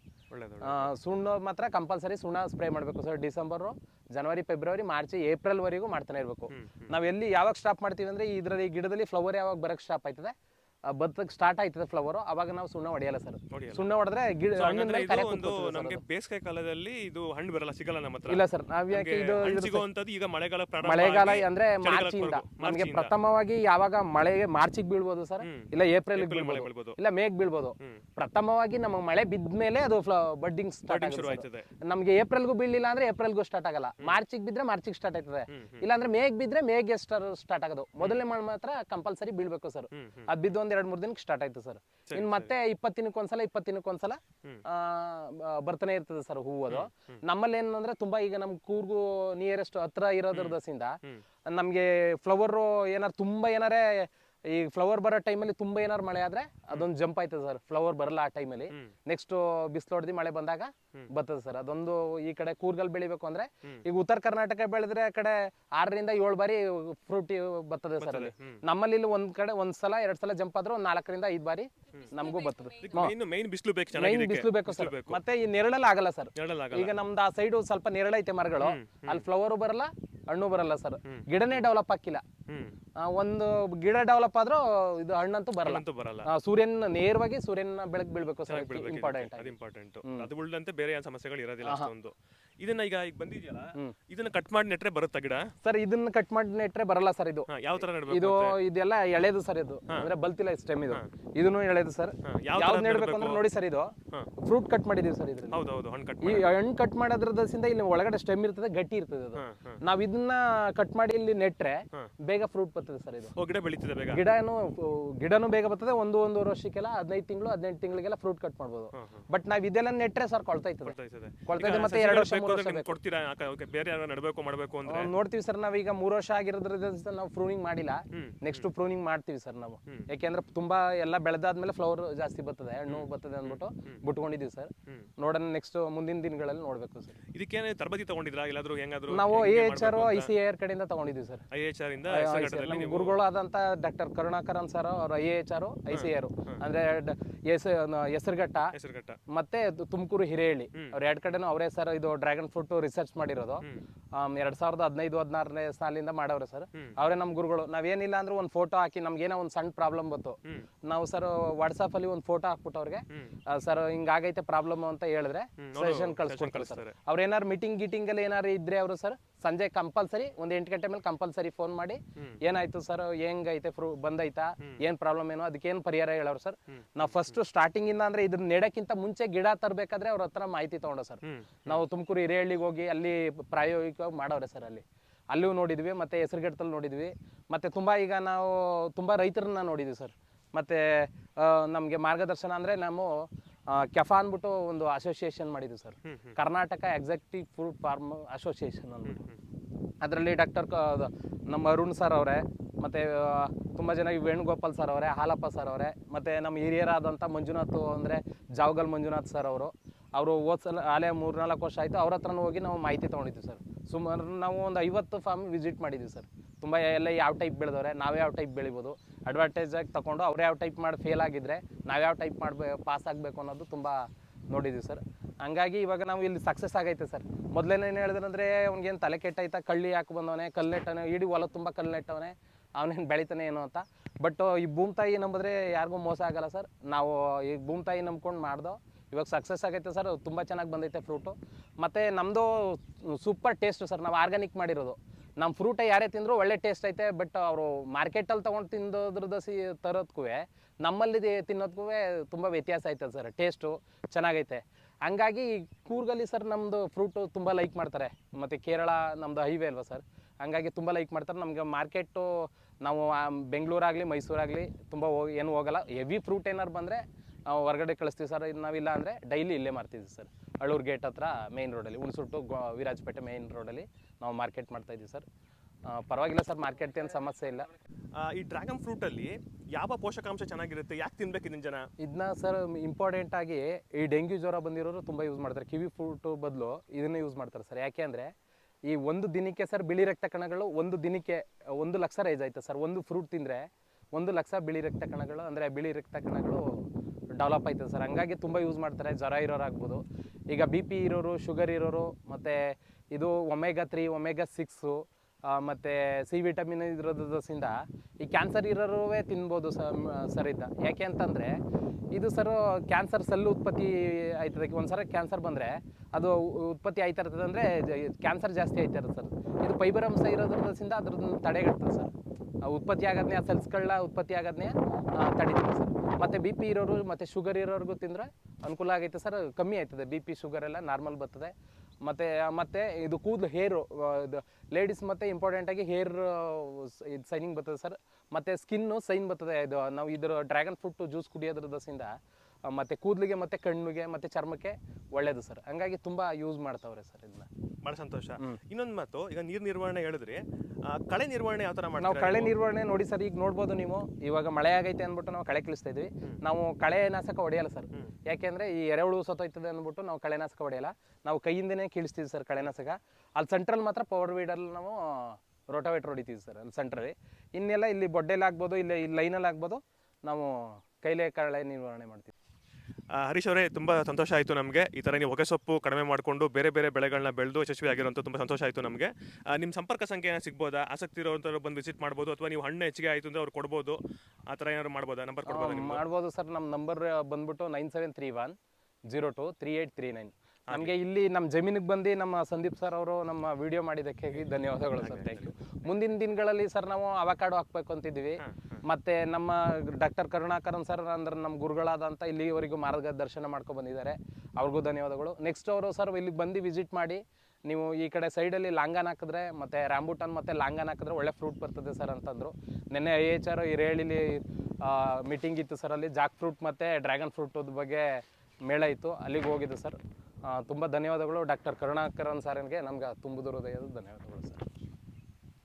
ಸುಣ್ಣ ಮಾತ್ರ ಕಂಪಲ್ಸರಿ ಸುಣ್ಣ ಸ್ಪ್ರೇ ಮಾಡಬೇಕು ಸರ್ ಡಿಸೆಂಬರು ಜನವರಿ ಫೆಬ್ರವರಿ ಮಾರ್ಚ್ ಏಪ್ರಿಲ್ ವರೆಗೂ ಮಾಡ್ತಾನೆ ಇರಬೇಕು. ನಾವು ಎಲ್ಲಿ ಯಾವಾಗ ಸ್ಟಾಪ್ ಮಾಡ್ತೀವಿ ಅಂದ್ರೆ ಇದರಲ್ಲಿ ಗಿಡದಲ್ಲಿ ಫ್ಲವರ್ ಯಾವಾಗ ಬರಕ್ ಸ್ಟಾಪ್ ಆಯ್ತದೆ? ಬತ್ತಕ್ಕೆ ಸ್ಟಾರ್ಟ್ ಆಯ್ತದೆ ಫ್ಲವರ್ ಅವಾಗ ನಾವು ಸುಣ್ಣ ಹೊಡೆಯಲ್ಲ ಸರ್ ಹೊಡಿಯಲ್ಲ. ಸುಣ್ಣ ಹೊಡೆದ್ರೆ ಗಿಡ So, ಹಣ್ಣಿನ ಹಂಗಂದ್ರೆ ಮೇಲೆ ಇದು ಒಂದು ಕೂತ್ಕೊಳ್ತದೆ sir ನಮ್ಗೆ ಅದು. ಬೇಸಿಗೆ ಕಾಲದಲ್ಲಿ ಇದು ಹಣ್ಣು ಬರಲ್ಲ ಸಿಗಲ್ಲ ನಮ್ಮ ಹತ್ರ. ಇಲ್ಲ ಸರ್ ನಾವ್ ಯಾಕೆ ಇದು ಸಿಗುವಂತದ್ದು ಈಗ ಮಳೆಗಾಲ ಪ್ರಾರಂಭ ಮಳೆಗಾಲ ಆಗಿ ಅಂದ್ರೆ ಚಳಿಗಾಲಕ್ಕೆ ಮಾರ್ಚಿಂದ. ನಮಗೆ ಮಾರ್ಚಿಂದ. ಪ್ರಥಮವಾಗಿ ಯಾವಾಗ ಮಳೆಗೆ ಮಾರ್ಚಿಗೆ ಬೀಳ್ಬೋದು ಸರ್ ಹ್ಮ್. ಇಲ್ಲ ಏಪ್ರಿಲ್ ಏಪ್ರಿಲ್ ಮಳೆ ಬೀಳ್ಬೋದು. ಇಲ್ಲ ಮೇಗ್ ಬೀಳ್ಬೋದು. ಹ್ಮ್. ಪ್ರಥಮವಾಗಿ ನಮಗೆ ಮಳೆ ಬಿದ್ಮೇಲೆ ಅದು ಬಡ್ಡಿಂಗ್ ಸ್ಟಾರ್ಟ್ Budding ಶುರು ಆಗುತ್ತೆ ಆಯ್ತದೆ. ನಮ್ಗೆ ಏಪ್ರಿಲ್ಗೂ ಬೀಳಿಲ್ಲ ಅಂದ್ರೆ ಏಪ್ರಿಲ್ಗೂ ಸ್ಟಾರ್ಟ್ ಆಗಲ್ಲ. ಮಾರ್ಚಿಗೆ ಬಿದ್ರೆ ಮಾರ್ಚಿಗೆ ಸ್ಟಾರ್ಟ್ ಆಯ್ತದೆ. ಹ್ಮ್ ಹ್ಮ್. ಇಲ್ಲಾಂದ್ರೆ ಮೇಗ್ ಬಿದ್ರೆ ಮೇಗೆ ಸ್ಟಾರ್ಟ್ ಆಗೋದು. ಮೊದಲನೇ ಮಳೆ ಮಾತ್ರ ಕಂಪಲ್ಸರಿ ಬೀಳ್ಬೇಕು ಸರ್ ಹ್ಮ್ ಹ್ಮ್. ಅದ್ ಬಿದ್ದು ಒಂದ್ ಒಂದು ಎರಡು ಮೂರು ದಿನಕ್ಕೆ ಸ್ಟಾರ್ಟ್ ಆಯ್ತು ಸರ್ ಇನ್ ಮತ್ತೆ ಇಪ್ಪತ್ತು ದಿನಕ್ಕೆ ಒಂದ್ಸಲ ಇಪ್ಪತ್ತು ದಿನಕ್ಕೆ ಒಂದ್ಸಲ ಆ, ಬ- ಬರ್ತಾನೆ ಇರ್ತದೆ ಸರ್ ಹೂವು ಅದು. ನಮ್ಮಲ್ಲಿ ಏನಂದ್ರೆ ತುಂಬಾ ಈಗ ನಮ್ ಕೂರ್ಗು ನಿಯರೆಸ್ಟ್ ಹತ್ರ ಇರೋದ್ರದಿಂದ ನಮ್ಗೆ ಫ್ಲವರ್ ಏನಾರು ತುಂಬಾ ಏನಾರೇ ಈ ಫ್ಲವರ್ ಬರೋ ಟೈಮಲ್ಲಿ ತುಂಬಾ ಏನಾರು ಮಳೆ ಆದ್ರೆ ಅದೊಂದು ಜಂಪ್ ಆಯ್ತದೆ ಸರ್ ಫ್ಲವರ್ ಬರಲ್ಲ ಆ ಟೈಮಲ್ಲಿ ನೆಕ್ಸ್ಟ್ ಬಿಸಿಲು ಹೊಡೆದು ಮಳೆ ಬಂದಾಗ ಬರ್ತದೆ ಸರ್ ಅದೊಂದು ಈ ಕಡೆ ಕೂರ್ಗಲ್ ಬೆಳಿಬೇಕು ಅಂದ್ರೆ ಈಗ ಉತ್ತರ ಕರ್ನಾಟಕ ಬೆಳೆದ್ರೆ ಆ ಕಡೆ ಆರರಿಂದ ಏಳು ಬಾರಿ ಫ್ರೂಟ್ ಬರ್ತದೆ ಸರ್ ಅಲ್ಲಿ. ನಮ್ಮಲ್ಲಿ ಇಲ್ಲಿ ಒಂದ್ ಕಡೆ ಒಂದ್ ಸಲ ಎರಡ್ ಸಲ ಜಂಪ್ ಆದ್ರೂ ಒಂದ್ ನಾಲ್ಕರಿಂದ ಐದ್ ಬಾರಿ ನಮಗೂ ಬರ್ತದೆ. ಮೈನ್ ಬಿಸಿಲು ಬೇಕು ಮೈನ್ ಚೆನ್ನಾಗಿ ಬಿಸಿಲು ಬೇಕು ಸರ್ ಮತ್ತೆ ಈ ನೆರಳಲ್ಲಿ ಆಗಲ್ಲ ಸರ್ ಈಗ ನಮ್ದು ಆ ಸೈಡ್ ಸ್ವಲ್ಪ ನೆರಳೈತೆ ಮರಗಳು. ಅಲ್ಲಿ ಫ್ಲವರು ಬರಲ್ಲ ಹಣ್ಣು ಬರಲ್ಲ ಸರ್ ಗಿಡನೇ ಡೆವಲಪ್ ಆಗಿಲ್ಲ ಒಂದು ಗಿಡ ಡೆವಲಪ್ ಆದ್ರೂ ಇದು ಹಣ್ಣಂತೂ ಬರಲ್ಲ. ಅಂತೂ ಬರಲ್ಲ. ಆ, ಸೂರ್ಯನ ನೇರವಾಗಿ ಸೂರ್ಯನ ಬೆಳಕು ಬೀಳ್ಬೇಕು ಸರ್ ಇಂಪಾರ್ಟೆಂಟ್ ಅದು ಇಂಪಾರ್ಟೆಂಟ್ ಅದು ಉಳ್ದಂತೆ ಬೇರೆ ಏನ್ ಸಮಸ್ಯೆಗಳು ಇರೋದಿಲ್ಲ ಅಷ್ಟೊಂದು. ಇದನ್ನ ಈಗ ಈಗ ಬಂದಿದೆಯಲ್ಲ ಇದನ್ನ ಕಟ್ ಮಾಡಿ ನೆಟ್ರೆ ಬರುತ್ತಾ ಗಿಡ? ಸರ್ ಇದನ್ನ ಕಟ್ ಮಾಡಿ ನೆಟ್ರೆ ಬರಲ್ಲ ಸರ್ ಇದು. ಹಾ, ಯಾವ ತರ ನೆಡ್ಬೇಕು ಇದು ಇದೆಲ್ಲ ಎಳೆದು ಸರ್ ಇದು. ಅಂದ್ರೆ ಬಲ್ತಿಲ್ಲ ಸ್ಟೆಮ್ ಇದು. ಇದನ್ನು ಎಳೆದು ಸರ್. ಯಾವ ಯಾವ್ದು ನೆಡ್ಬೇಕು? ಅಂದ್ರೆ ನೋಡಿ ಸರ್ ಇದು. ಫ್ರೂಟ್ ಕಟ್ ಮಾಡಿದೀವಿ ಸರ್ ಇದ್ರಲ್ಲಿ. ಹೌದು ಹೌದು ಹಣ್ಣು ಕಟ್ ಈ ಹಣ್ಣು ಕಟ್ ಮಾಡೋದ್ರದಿಂದ ಇಲ್ಲಿ ಒಳಗಡೆ ಸ್ಟೆಮ್ ಇರ್ತದೆ ಗಟ್ಟಿ ಇರ್ತದೆ ಅದು. ನಾವ್ ಇದನ್ನ ಕಟ್ ಮಾಡಿ ಇಲ್ಲಿ ನೆಟ್ರೆ ಬೇಗ ಫ್ರೂಟ್ ಬರ್ತದೆ ಸರ್ ಇದು. ಓ ಗಿಡ ಬೆಳೀತದೆ ಬೇಗ? ಗಿಡನು ಗಿಡನೂ ಬೇಗ ಬರ್ತದೆ. ಒಂದು ಒಂದೂವರೆ ವರ್ಷಕ್ಕೆಲ್ಲ ಹದಿನೈದು ತಿಂಗಳು ಹದಿನೆಂಟು ತಿಂಗಳಿಗೆಲ್ಲ ಫ್ರೂಟ್ ಕಟ್ ಮಾಡ್ಬೋದು. ಬಟ್ ನಾವ್ ಇದೆಲ್ಲ ನೆಟ್ರೆ ಸರ್ ಕೊಳ್ತೈತದೆ ಇತ್ತು ಕೊಳ್ತೈತೆ ಮತ್ತೆ ಎರಡು ವರ್ಷ ಮೂರು ವರ್ಷ ನಿಮ್ಗೆ ಕೊಡ್ತೀರಾ? ಆಕ- ಓಕೆ, ಬೇರೆ ಯಾರು ನಡಬೇಕು ಮಾಡಬೇಕು ಅಂದ್ರೆ? ನಾವು ನೋಡ್ತೀವಿ ಸರ್ ನಾವೀಗ ಮೂರು ವರ್ಷ ಆಗಿರೋದ್ರಿಂದ ನಾವು ಪ್ರೂನಿಂಗ್ ಮಾಡಿಲ್ಲ. ನೆಕ್ಸ್ಟ್ ಪ್ರೂನಿಂಗ್ ಮಾಡ್ತೀವಿ ಸರ್ ನಾವು. ಯಾಕೆಂದ್ರೆ ತುಂಬಾ ಎಲ್ಲ ಬೆಳೆದಾದ್ಮೇಲೆ ಫ್ಲವರ್ ಜಾಸ್ತಿ ಬರ್ತದೆ. ಹಣ್ಣು ಬರ್ತದೆ ಅಂದ್ಬಿಟ್ಟು ಬಿಟ್ಕೊಂಡಿದೀವಿ ಸರ್. ನೋಡೋಣ ನೆಕ್ಸ್ಟ್ ಮುಂದಿನ ದಿನಗಳಲ್ಲಿ ನೋಡ್ಬೇಕು ಸರ್. ಇದಕ್ಕೇನೆ ತರಬೇತಿ ತಗೊಂಡಿದ್ರಾ? ಇಲ್ಲಾದ್ರೂ ಹೆಂಗಾದ್ರೂ ನಾವು A H R I C R ಕಡೆಯಿಂದ ತಗೊಂಡಿದ್ದೀವಿ ಸರ್. ಐ ಎಚ್ ಆರ್ ಇಂದ ಹೆಸರು. ಘಟ್ಟದಲ್ಲಿ ಗುರುಗಳಾದಂತ ಡಾಕ್ಟರ್ ಕರುಣಾಕರನ್ ಸರ್ ಅವ್ರ I H R I C R. ಅಂದ್ರೆ ಹೆಸರ್ಘಟ್ಟ ಮತ್ತೆ ತುಮಕೂರು ಹಿರೇಹಳ್ಳಿ. ಅವ್ರ ಎರಡ್ ಕಡೆನೂ ಅವರೇ ಸರ್ ಇದು ಡ್ರ್ಯಾಗನ್ ಫ್ರೂಟ್ ರಿಸರ್ಚ್ ಮಾಡಿರೋದು. ಎರಡ್ ಸಾವಿರದ ಹದಿನೈದು ಹದಿನಾರನೇ ಸಾಲಿಂದ ಮಾಡವ್ರೆ ಸರ್. ಅವರೇ ನಮ್ ಗುರುಗಳು. ನಾವೇನಿಲ್ಲ ಅಂದ್ರೆ ಒಂದ್ ಫೋಟೋ ಹಾಕಿ ನಮ್ಗೇನೋ ಒಂದ್ ಸಣ್ಣ ಪ್ರಾಬ್ಲಮ್ ಬಂತು. ನಾವು ಸರ್ ವಾಟ್ಸಾಪ್ ಅಲ್ಲಿ ಒಂದ್ ಫೋಟೋ ಹಾಕ್ಬಿಟ್ಟು ಅವ್ರಿಗೆ ಸರ್ ಹಿಂಗಾಗೈತೆ ಪ್ರಾಬ್ಲಮ್ ಅಂತ ಹೇಳಿದ್ರೆ ಸಜೆಷನ್ ಕಳ್ಸ್ಕೊಡ್ತಾರೆ ಸರ್. ಅವ್ರ ಏನಾರು ಮೀಟಿಂಗ್ ಗೀಟಿಂಗ್ ಅಲ್ಲಿ ಏನಾರು ಇದ್ರೆ ಅವರು ಸರ್ ಸಂಜೆ ಕಂಪಲ್ಸರಿ ಒಂದ್ ಎಂಟು ಗಂಟೆ ಮೇಲೆ ಕಂಪಲ್ಸರಿ ಫೋನ್ ಮಾಡಿ ಏನಾಯ್ತು ಸರ್ ಹೆಂಗೈತೆ ಫ್ರೂ ಬಂದೈತಾ? ಏನ್ ಪ್ರಾಬ್ಲಮ್ ಏನೋ? ಅದಕ್ಕೆ ಏನ್ ಪರಿಹಾರ ಹೇಳೋರು ಸರ್ ನಾವು ಫಸ್ಟ್ ಸ್ಟಾರ್ಟಿಂಗ್ ಇಂದ ಅಂದ್ರೆ ಇದ್ರ ನೆಡಕ್ಕಿಂತ ಮುಂಚೆ ಗಿಡ ತರಬೇಕಾದ್ರೆ ಅವ್ರ ಹತ್ರ ಮಾಹಿತಿ ತಗೊಂಡ ಸರ್ ನಾವು ತುಮಕೂರು ಹಿರೇಹಳ್ಳಿಗೆ ಹೋಗಿ ಅಲ್ಲಿ ಪ್ರಾಯೋಗಿಕವಾಗಿ ಮಾಡವ್ರೆ ಸರ್ ಅಲ್ಲಿ. ಅಲ್ಲೂ ನೋಡಿದ್ವಿ ಮತ್ತೆ ಹೆಸರುಘಟ್ಟದಲ್ಲಿ ನೋಡಿದ್ವಿ ಮತ್ತೆ ತುಂಬಾ ಈಗ ನಾವು ತುಂಬಾ ರೈತರನ್ನ ನೋಡಿದ್ವಿ ಸರ್ ಮತ್ತೆ ನಮ್ಗೆ ಮಾರ್ಗದರ್ಶನ ಅಂದ್ರೆ ನಾವು ಕೆಫಾ ಅಂದ್ಬಿಟ್ಟು ಒಂದು ಅಸೋಸಿಯೇಷನ್ ಮಾಡಿದ್ವಿ sir Karnataka exotic food farm association ಅಂದ್ಬಿಟ್ಟು. ಅದರಲ್ಲಿ ಡಾಕ್ಟರ್ ನಮ್ಮ ಅರುಣ್ ಸರ್ ಅವರೇ ಮತ್ತು ತುಂಬ ಜನ ಈ ವೇಣುಗೋಪಾಲ್ ಸರ್ ಅವರೇ ಹಾಲಪ್ಪ ಸರ್ ಅವರೇ ಮತ್ತು ನಮ್ಮ ಹಿರಿಯರಾದಂಥ ಮಂಜುನಾಥ್ ಅಂದರೆ ಜಾವಗಲ್ ಮಂಜುನಾಥ್ ಸರ್ ಅವರು. ಅವರು ಓದ್ಸಲ್ ಆಲೇ ಮೂರು ನಾಲ್ಕು ವರ್ಷ ಆಯಿತು ಅವ್ರ ಹತ್ರನೂ ಹೋಗಿ ನಾವು ಮಾಹಿತಿ ತೊಗೊಂಡಿದ್ವಿ ಸರ್ ಸುಮಾರು ನಾವು ಒಂದು ಐವತ್ತು ಫಾರ್ಮ್ ವಿಸಿಟ್ ಮಾಡಿದ್ವಿ ಸರ್ ತುಂಬ ಎಲ್ಲ ಯಾವ ಟೈಪ್ ಬೆಳೆದವ್ರೆ ನಾವೇ ಯಾವ ಟೈಪ್ ಬೆಳಿಬೋದು. ಅಡ್ವಾಂಟೇಜ್ ಆಗಿ ತಗೊಂಡು ಅವ್ರು ಯಾವ ಟೈಪ್ ಮಾಡಿ ಫೇಲ್ ಆಗಿದ್ರೆ ನಾವು ಯಾವ ಟೈಪ್ ಮಾಡಬೇ ಪಾಸ್ ಆಗಬೇಕು ಅನ್ನೋದು ತುಂಬ ನೋಡಿದ್ದೀವಿ ಸರ್ ಹಂಗಾಗಿ ಇವಾಗ ನಾವು ಇಲ್ಲಿ ಸಕ್ಸಸ್ ಆಗೈತೆ ಸರ್ ಮೊದಲೇನೇ ಏನು ಹೇಳಿದ್ರಂದ್ರೆ ಅವ್ನಿಗೇನು ತಲೆ ಕೆಟ್ಟೈತ ಕಳ್ಳಿ ಹಾಕಿ ಬಂದವನೇ ಕಲ್ಲು ನೆಟ್ಟವನೆ ಇಡೀ ಹೊಲ ತುಂಬ ಕಲ್ಲು ನೆಟ್ಟವನೆ ಅವನೇನು ಬೆಳಿತಾನೆ ಏನೋ ಅಂತ. ಬಟ್ ಈ ಭೂಮ್ತಾಯಿ ನಂಬಿದ್ರೆ ಯಾರಿಗೂ ಮೋಸ ಆಗಲ್ಲ ಸರ್ ನಾವು ಈ ಭೂಮ್ತಾಯಿ ನಂಬ್ಕೊಂಡು ಮಾಡ್ದೋ, ಇವಾಗ ಸಕ್ಸಸ್ ಆಗೈತೆ ಸರ್ ತುಂಬ ಚೆನ್ನಾಗಿ ಬಂದೈತೆ ಫ್ರೂಟು ಮತ್ತು ನಮ್ಮದು ಸೂಪರ್ ಟೇಸ್ಟು ಸರ್ ನಾವು ಆರ್ಗ್ಯಾನಿಕ್ ಮಾಡಿರೋದು. ನಮ್ಮ ಫ್ರೂಟ ಯಾರೇ ತಿಂದರೂ ಒಳ್ಳೆ ಟೇಸ್ಟ್ ಐತೆ ಬಟ್ ಅವರು ಮಾರ್ಕೆಟಲ್ಲಿ ತೊಗೊಂಡು ತಿಂದೋದ್ರದ್ದು ಸಿ ತರೋದಕ್ಕೂ ನಮ್ಮಲ್ಲಿ ತಿನ್ನೋದಕ್ಕೂ ತುಂಬ ವ್ಯತ್ಯಾಸ ಐತೆ ಸರ್ ಟೇಸ್ಟು ಚೆನ್ನಾಗೈತೆ. ಹಂಗಾಗಿ ಕೂರ್ಗಲ್ಲಿ ಸರ್ ನಮ್ಮದು ಫ್ರೂಟು ತುಂಬ ಲೈಕ್ ಮಾಡ್ತಾರೆ. ಮತ್ತು ಕೇರಳ ನಮ್ಮದು ಹೈವೇ ಅಲ್ವಾ ಸರ್, ಹಂಗಾಗಿ ತುಂಬ ಲೈಕ್ ಮಾಡ್ತಾರೆ. ನಮಗೆ ಮಾರ್ಕೆಟು ನಾವು ಬೆಂಗಳೂರಾಗಲಿ, ಮೈಸೂರಾಗಲಿ ತುಂಬ ಹೋಗಿ, ಏನು ಹೋಗಲ್ಲ. ಹೆವಿ ಫ್ರೂಟ್ ಏನಾರು ಬಂದರೆ ನಾವು ಹೊರಗಡೆ ಕಳಿಸ್ತೀವಿ ಸರ್. ಇದು ನಾವಿಲ್ಲ ಅಂದರೆ ಡೈಲಿ ಇಲ್ಲೇ ಮಾರ್ತಿದ್ವಿ ಸರ್. ಅಳೂರು ಗೇಟ್ ಹತ್ರ ಮೇಯ್ನ್ ರೋಡಲ್ಲಿ ಹುಣಸುಟ್ಟು ಗೋ ವಿರಾಜಪೇಟೆ ಮೇಯ್ನ್ ರೋಡಲ್ಲಿ ನಾವು ಮಾರ್ಕೆಟ್ ಮಾಡ್ತಾಯಿದ್ವಿ ಸರ್. ಪರವಾಗಿಲ್ಲ ಸರ್ ಮಾರ್ಕೆಟ್ ಏನು ಸಮಸ್ಯೆ ಇಲ್ಲ. ಈ ಡ್ರ್ಯಾಗನ್ ಫ್ರೂಟಲ್ಲಿ ಯಾವ ಪೋಷಕಾಂಶ ಚೆನ್ನಾಗಿರುತ್ತೆ? ಯಾಕೆ ತಿನ್ಬೇಕು ಇದನ್ನ ಜನ? ಇದನ್ನ ಸರ್ ಇಂಪಾರ್ಟೆಂಟ್ ಆಗಿ ಈ ಡೆಂಗ್ಯೂ ಜ್ವರ ಬಂದಿರೋರು ತುಂಬ ಯೂಸ್ ಮಾಡ್ತಾರೆ. ಕಿವಿ ಫ್ರೂಟು ಬದಲು ಇದನ್ನೇ ಯೂಸ್ ಮಾಡ್ತಾರೆ ಸರ್. ಯಾಕೆ ಅಂದರೆ ಈ ಒಂದು ದಿನಕ್ಕೆ ಸರ್ ಬಿಳಿ ರಕ್ತ ಕಣಗಳು ಒಂದು ದಿನಕ್ಕೆ ಒಂದು ಲಕ್ಷ ರೈಸ್ ಆಯ್ತು ಸರ್. ಒಂದು ಫ್ರೂಟ್ ತಿಂದರೆ ಒಂದು ಲಕ್ಷ ಬಿಳಿ ರಕ್ತ ಕಣಗಳು ಅಂದರೆ ಬಿಳಿ ರಕ್ತ ಕಣಗಳು ಡೆವಲಪ್ ಆಯ್ತದೆ ಸರ್. ಹಂಗಾಗಿ ತುಂಬ ಯೂಸ್ ಮಾಡ್ತಾರೆ. ಜ್ವರ ಇರೋರು ಆಗ್ಬೋದು ಈಗ ಬಿ ಪಿ ಇರೋರು ಶುಗರ್ ಇರೋರು, ಮತ್ತು ಇದು ಒಮೆಗಾ ತ್ರೀ ಒಮೆಗಾ ಸಿಕ್ಸು ಮತ್ತು ಸಿ ವಿಟಮಿನ್ ಇರೋದ್ರಿಂದ ಈ ಕ್ಯಾನ್ಸರ್ ಇರೋರುವೇ ತಿನ್ಬೋದು ಸರ್ ಇದ್ದ ಯಾಕೆ ಅಂತಂದರೆ ಇದು ಸರ್ ಕ್ಯಾನ್ಸರ್ ಸೆಲ್ ಉತ್ಪತ್ತಿ ಆಯ್ತದೆ. ಒಂದ್ಸಲ ಕ್ಯಾನ್ಸರ್ ಬಂದರೆ ಅದು ಉತ್ಪತ್ತಿ ಆಯ್ತಾ ಇರ್ತದೆ ಅಂದರೆ ಕ್ಯಾನ್ಸರ್ ಜಾಸ್ತಿ ಆಯ್ತಾ ಇರುತ್ತೆ ಸರ್. ಇದು ಫೈಬರ್ ಅಂಶ ಇರೋದ್ರಿಂದ ಅದ್ರದ್ದು ತಡೆಗಟ್ತದೆ ಸರ್. ಉತ್ಪತ್ತಿ ಆಗೋದನ್ನೇ ಆ ಸೆಲ್ಸ್ಗಳನ್ನ ಉತ್ಪತ್ತಿ ಆಗೋದನ್ನೇ ತಡಿತೀವಿ ಸರ್. ಮತ್ತು ಬಿ ಪಿ ಇರೋರು ಮತ್ತು ಶುಗರ್ ಇರೋರಿಗೂ ತಿಂದರೆ ಅನುಕೂಲ ಆಗೈತೆ ಸರ್. ಕಮ್ಮಿ ಆಯ್ತದೆ. ಬಿ ಪಿ ಶುಗರ್ ಎಲ್ಲ ನಾರ್ಮಲ್ ಬರ್ತದೆ. ಮತ್ತು ಮತ್ತು ಇದು ಕೂದಲು ಹೇರು ಇದು ಲೇಡೀಸ್ ಮತ್ತು ಇಂಪಾರ್ಟೆಂಟಾಗಿ ಹೇರ್ ಇದು ಸೈನಿಂಗ್ ಬರ್ತದೆ ಸರ್. ಮತ್ತು ಸ್ಕಿನ್ನು ಸೈನ್ ಬರ್ತದೆ. ಇದು ನಾವು ಇದ್ರ ಡ್ರ್ಯಾಗನ್ ಫ್ರೂಟ್ ಜ್ಯೂಸ್ ಕುಡಿಯೋದ್ರ ದಸಿಂದ ಮತ್ತು ಕೂದಲಿಗೆ ಮತ್ತೆ ಕಣ್ಣಿಗೆ ಮತ್ತು ಚರ್ಮಕ್ಕೆ ಒಳ್ಳೇದು ಸರ್ ಹಂಗಾಗಿ ತುಂಬ ಯೂಸ್ ಮಾಡ್ತಾವ್ರೆ ಸರ್ ಇದನ್ನ ಬಹಳ ಸಂತೋಷ. ಇನ್ನೊಂದು ಮಾತು ಈಗ ನೀರ್ ನಿರ್ವಹಣೆ ಹೇಳಿದ್ರಿ ಆ, ಕಳೆ ನಿರ್ವಹಣೆ ಯಾವ ತರ ನಾವು ಕಳೆ ನಿರ್ವಹಣೆ ನೋಡಿ ಸರ್ ಈಗ ನೋಡ್ಬೋದು ನೀವು. ಇವಾಗ ಮಳೆ ಆಗೈತೆ ಅಂದ್ಬಿಟ್ಟು ನಾವು ಕಳೆ ಕಳಿಸ್ತಾ ಇದ್ವಿ. ನಾವು ಕಳೆ ನಾಶಕ ಹೊಡೆಯಲ್ಲ ಸರ್ ಯಾಕೆಂದ್ರೆ ಈ ಎರೆಹುಳು ಸತ್ತೋಯ್ತದೆ ಅಂದ್ಬಿಟ್ಟು ನಾವು ಕಳೆ ನಾಶಕ ಹೊಡೆಯಲ್ಲ. ನಾವು ಕೈಯಿಂದನೇ ಕೀಳಿಸ್ತೀವಿ ಸರ್ ಕಳೆ ನಾಶಕ. ಅಲ್ಲಿ ಸೆಂಟ್ರಲ್ ಮಾತ್ರ ಪವರ್ ವೀಡರ್ ನಾವು ರೋಟಾವೇಟರ್ ಹೊಡಿತೀವಿ ಸರ್ ಅಲ್ಲಿ. ಸೆಂಟ್ರಲ್ಲಿ ಇನ್ನೆಲ್ಲ ಇಲ್ಲಿ ಬೊಡ್ಡೆಲಿ ಆಗ್ಬೋದು ಇಲ್ಲ ಇಲ್ಲಿ ಲೈನಲ್ಲಿ ಆಗ್ಬೋದು. ನಾವು ಕೈಲೇ ಕಳೆ ನಿರ್ವಹಣೆ ಮಾಡ್ತೀವಿ. ಆ, ಹರೀಶ್ ಅವರೇ ತುಂಬಾ ಸಂತೋಷ ಆಯಿತು ನಮಗೆ. ಈ ಥರ ನೀವು ಹೊಗೆಸೊಪ್ಪು ಕಡಿಮೆ ಮಾಡಿಕೊಂಡು ಬೇರೆ ಬೇರೆ ಬೆಳೆಗಳನ್ನ ಬೆಳೆದು ಯಶಸ್ವಿ ಆಗಿರೋಂಥ ತುಂಬ ಸಂತೋಷ ಆಯಿತು ನಮಗೆ. ನಿಮ್ಮ ಸಂಪರ್ಕ ಸಂಖ್ಯೆ ಏನಾದ್ರು ಸಿಗ್ಬೋದಾ? ಆಸಕ್ತಿ ಇರೋವಂಥವ್ರು ಬಂದು ವಿಸಿಟ್ ಮಾಡ್ಬೋದು ಅಥವಾ ನೀವು ಹಣ್ಣು ಹೆಚ್ಚಿಗೆ ಆಯಿತು ಅಂದರೆ ಅವ್ರು ಕೊಡ್ಬೋದು. ಆ ಥರ ಏನಾದ್ರು ಮಾಡ್ಬೋದಾ? ನಂಬರ್ ಕೊಡ್ಬೋದು ನಿಮ್ದು ಮಾಡ್ಬೋದು ಸರ್. ನಮ್ಮ ನಂಬರ್ ಬಂದ್ಬಿಟ್ಟು nine seven three one zero two three eight three nine. ನಮಗೆ ಇಲ್ಲಿ ನಮ್ಮ ಜಮೀನಿಗೆ ಬಂದು ನಮ್ಮ ಸಂದೀಪ್ ಸರ್ ಅವರು ನಮ್ಮ ವಿಡಿಯೋ ಮಾಡಿದ್ದಕ್ಕೆ ಧನ್ಯವಾದಗಳು ಸರ್. ಥ್ಯಾಂಕ್ ಯು ಮುಂದಿನ ದಿನಗಳಲ್ಲಿ ಸರ್ ನಾವು ಅವಕಾಡೋ ಹಾಕ್ಬೇಕು ಅಂತಿದ್ದೀವಿ. ಮತ್ತೆ ನಮ್ಮ ಡಾಕ್ಟರ್ ಕರುಣಾಕರನ್ ಸರ್ ಅಂದ್ರೆ ನಮ್ಮ ಗುರುಗಳಾದಂಥ ಇಲ್ಲಿವರೆಗೂ ಮಾರ್ಗದರ್ಶನ ಮಾಡ್ಕೊ ಬಂದಿದ್ದಾರೆ. ಅವ್ರಿಗೂ ಧನ್ಯವಾದಗಳು. ನೆಕ್ಸ್ಟ್ ಅವರು ಸರ್, ಇಲ್ಲಿಗೆ ಬಂದು ವಿಸಿಟ್ ಮಾಡಿ, ನೀವು ಈ ಕಡೆ ಸೈಡಲ್ಲಿ ಲಾಂಗನ್ ಹಾಕಿದ್ರೆ, ಮತ್ತೆ ರ್ಯಾಂಬುಟನ್ ಮತ್ತೆ ಲಾಂಗನ್ ಹಾಕಿದ್ರೆ ಒಳ್ಳೆ ಫ್ರೂಟ್ ಬರ್ತದೆ ಸರ್ ಅಂತಂದ್ರು. ನಿನ್ನೆ ಐ ಎಚ್ ಆರ್ ಹಿರೇಳಿಲಿ ಮೀಟಿಂಗ್ ಇತ್ತು ಸರ್ ಅಲ್ಲಿ ಜಾಕ್ ಫ್ರೂಟ್ ಮತ್ತೆ ಡ್ರ್ಯಾಗನ್ ಫ್ರೂಟ್ ಬಗ್ಗೆ ಮೇಳ ಇತ್ತು. ಅಲ್ಲಿಗೆ ಹೋಗಿದ್ದು ಸರ್. ತುಂಬ ಧನ್ಯವಾದಗಳು ಡಾಕ್ಟರ್ ಕರುಣಾಕರನ್ ಸರ್ಗೆ ನಮ್ಗೆ ತುಂಬ ಹೃದಯದ ಧನ್ಯವಾದಗಳು ಸರ್.